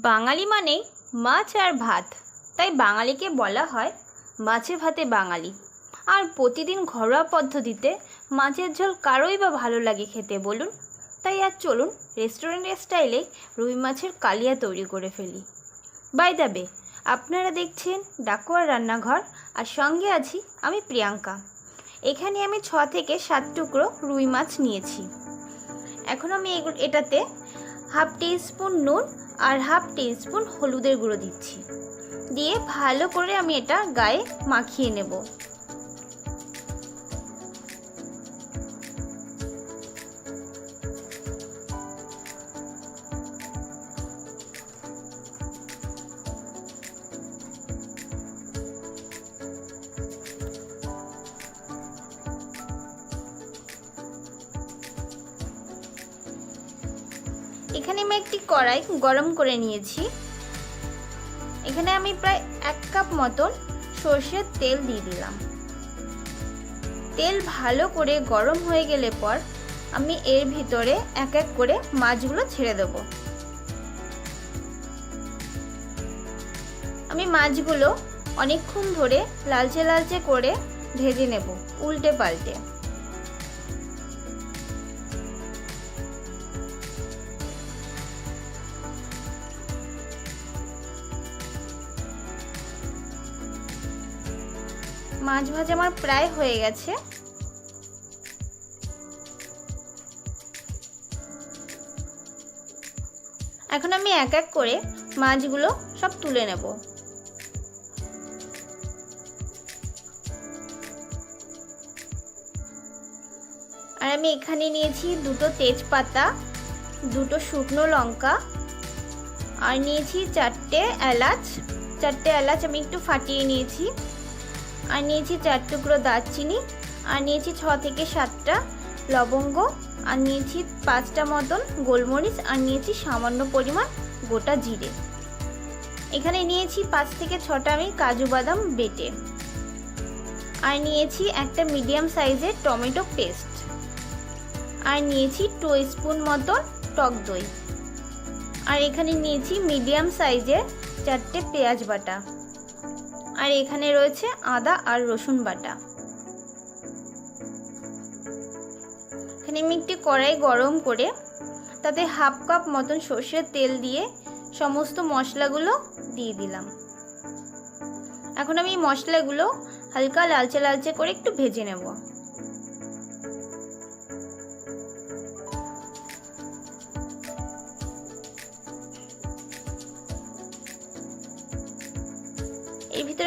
বাঙালি মানেই মাছ আর ভাত। তাই বাঙালিকে বলা হয় মাছে ভাতে বাঙালি। আর প্রতিদিন ঘরোয়া পদ্ধতিতে মাছের ঝোল কারোই বা ভালো লাগে খেতে বলুন। তাই আর চলুন রেস্টুরেন্টের স্টাইলে রুই মাছের কালিয়া তৈরি করে ফেলি। বাই দাবে আপনারা দেখছেন ডাকুয়ার রান্নাঘর আর সঙ্গে আছি আমি প্রিয়াঙ্কা। এখানে আমি ছ থেকে সাত টুকরো রুই মাছ নিয়েছি। এখন আমি এটাতে হাফ স্পুন নুন আর হাফ স্পুন হলুদের গুঁড়ো দিচ্ছি। দিয়ে ভালো করে আমি এটা গায়ে মাখিয়ে নেব। এখানে আমি একটি কড়াই গরম করে নিয়েছি। এখানে আমি প্রায় এক কাপ মতন সর্ষের তেল দিয়ে দিলাম। তেল ভালো করে গরম হয়ে গেলে পর আমি এর ভিতরে এক এক করে মাছগুলো ছেড়ে দেব। আমি মাছগুলো অনেকক্ষণ ধরে লালচে লালচে করে ভেজে নেব, উল্টে পাল্টে। মাছ ভাজা আমার প্রায় হয়ে গেছে। এখন আমি এক এক করে মাছগুলো সব তুলে নেব। আর আমি এখানে নিয়েছি দুটো তেজপাতা, দুটো শুকনো লঙ্কা, আর নিয়েছি চারটে এলাচ। চারটে এলাচ আমি একটু ফাটিয়ে নিয়েছি। আর নিয়েছি চার টুকরো দারচিনি, আর নিয়েছি ছ থেকে সাতটা লবঙ্গ, আর নিয়েছি পাঁচটা মতন গোলমরিচ, আর নিয়েছি সামান্য পরিমাণ গোটা জিরে। এখানে নিয়েছি পাঁচ থেকে ছটা আমি কাজু বাদাম বেটে। আর নিয়েছি একটা মিডিয়াম সাইজের টমেটো পেস্ট। আর নিয়েছি টু স্পুন মতন টক দই। আর এখানে নিয়েছি মিডিয়াম সাইজের চারটে পেঁয়াজ বাটা। আর এখানে রয়েছে আদা আর রসুন বাটা। এখানে আমি একটি কড়াই গরম করে তাতে হাফ কাপ মতন সর্ষের তেল দিয়ে সমস্ত মশলাগুলো দিয়ে দিলাম। এখন আমি মশলাগুলো হালকা লালচে লালচে করে একটু ভেজে নেব।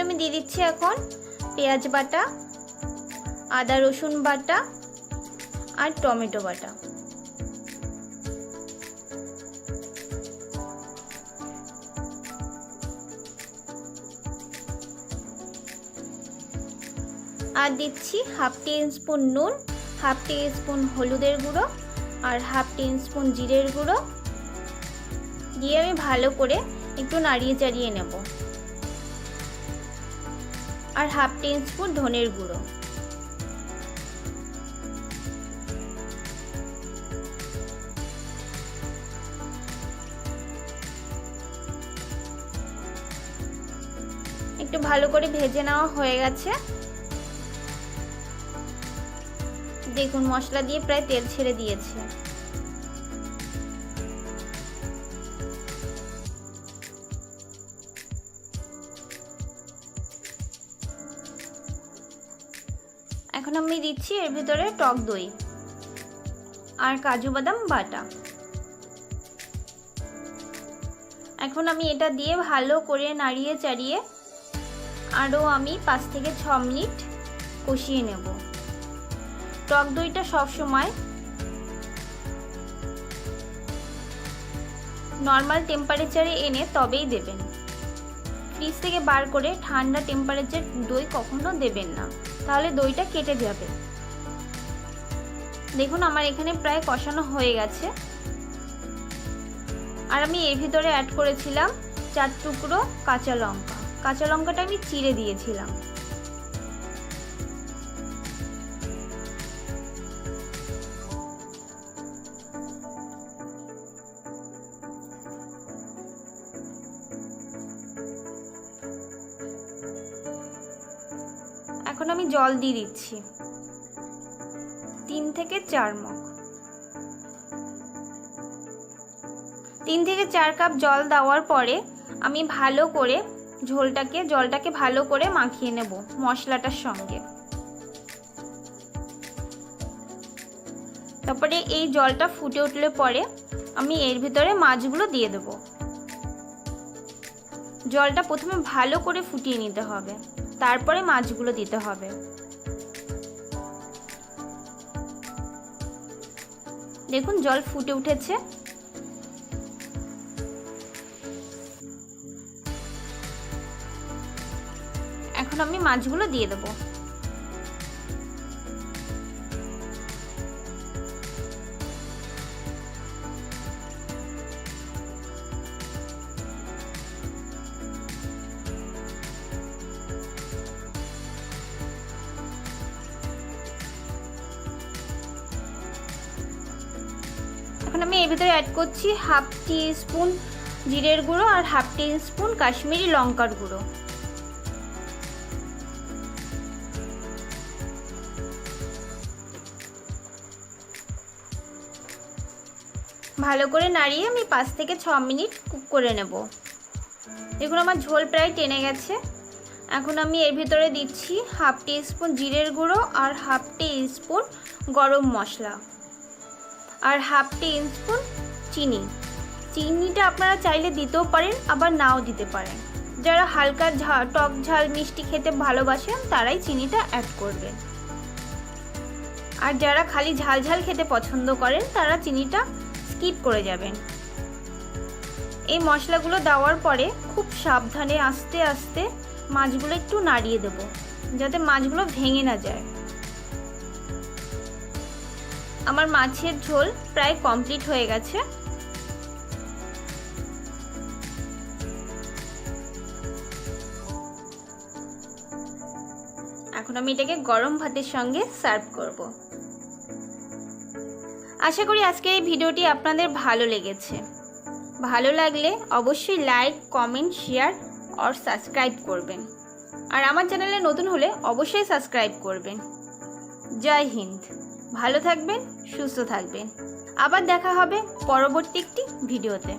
আমি দিয়ে দিচ্ছি এখন পেঁয়াজ বাটা, আদা রসুন বাটা আর টমেটো বাটা। আর দিচ্ছি হাফ টি স্পুন নুন, হাফ টি স্পুন হলুদের গুঁড়ো আর হাফ টি স্পুন জিরের গুঁড়ো। দিয়ে আমি ভালো করে একটু নাড়িয়ে চাড়িয়ে নেব। আর হাফ স্পুন ধনের গুঁড়ো। একটু ভালো করে ভেজে নেওয়া হয়ে গেছে। দেখুন, মশলা দিয়ে প্রায় তেল ছেড়ে দিয়েছে। এখন আমি দিচ্ছি এর ভিতরে টক দই আর কাজু বাদাম বাটা। এখন আমি এটা দিয়ে ভালো করে নাড়িয়ে চাড়িয়ে আরও আমি পাঁচ থেকে ছ মিনিট কষিয়ে নেব। টক দইটা সবসময় নর্মাল টেম্পারেচারে এনে তবেই দেবেন। ফ্রিজ থেকে বার করে ঠান্ডা টেম্পারেচার দই কখনো দেবেন না। তাহলে দইটা কেটে যাবে। দেখুন আমার এখানে প্রায় কষানো হয়ে গেছে। আর আমি এর ভিতরে অ্যাড করেছিলাম চার টুকরো কাঁচা লঙ্কা। কাঁচা লঙ্কাটা আমি চিড়ে দিয়েছিলাম। এখন আমি জল দিয়ে দিচ্ছি। তিন থেকে চার মগ। তিন থেকে চার কাপ জল দেওয়ার পরে আমি ভালো করে ঝোলটাকে, জলটাকে ভালো করে মাখিয়ে নেব মশলাটার সঙ্গে। তারপরে এই জলটা ফুটে উঠলে পরে আমি এর ভিতরে মাছগুলো দিয়ে দেব। জলটা প্রথমে ভালো করে ফুটিয়ে নিতে হবে। তারপরে মাছগুলো দিতে হবে। দেখুন জল ফুটে উঠেছে। এখন আমি মাছগুলো দিয়ে দেবো। আমি এর ভিতরে অ্যাড করছি হাফ টি স্পুন জিরের গুঁড়ো আর হাফ টি স্পুন কাশ্মীরি লঙ্কার গুঁড়ো। ভালো করে নাড়িয়ে আমি পাঁচ থেকে ছ মিনিট কুক করে নেব। দেখুন আমার ঝোল প্রায় টেনে গেছে। এখন আমি এর ভিতরে দিচ্ছি হাফ টি স্পুন জিরের গুঁড়ো আর হাফ টি স্পুন গরম মশলা। আর হাফ টি স্পুন চিনি। চিনিটা আপনারা চাইলে দিতেও পারেন, আবার নাও দিতে পারেন। যারা হালকা ঝাল টক ঝাল, মিষ্টি খেতে ভালোবাসেন, তারাই চিনিটা অ্যাড করবেন। আর যারা খালি ঝাল ঝাল খেতে পছন্দ করেন, তারা চিনিটা স্কিপ করে যাবেন। এই মশলাগুলো দেওয়ার পরে খুব সাবধানে আস্তে আস্তে মাছগুলো একটু নাড়িয়ে দেব, যাতে মাছগুলো ভেঙে না যায়। আমার মাছের ঝোল প্রায় কমপ্লিট হয়ে গেছে। এখন আমি এটাকে গরম ভাতের সঙ্গে সার্ভ করব। আশা করি আজকের এই ভিডিওটি আপনাদের ভালো লেগেছে। ভালো লাগলে অবশ্যই লাইক, কমেন্ট, শেয়ার আর সাবস্ক্রাইব করবেন। আর আমার চ্যানেলে নতুন হলে অবশ্যই সাবস্ক্রাইব করবেন। জয় হিন্দ। ভালো থাকবেন সুস্থ থাকবেন। আবার দেখা হবে পরবর্তী একটি ভিডিওতে।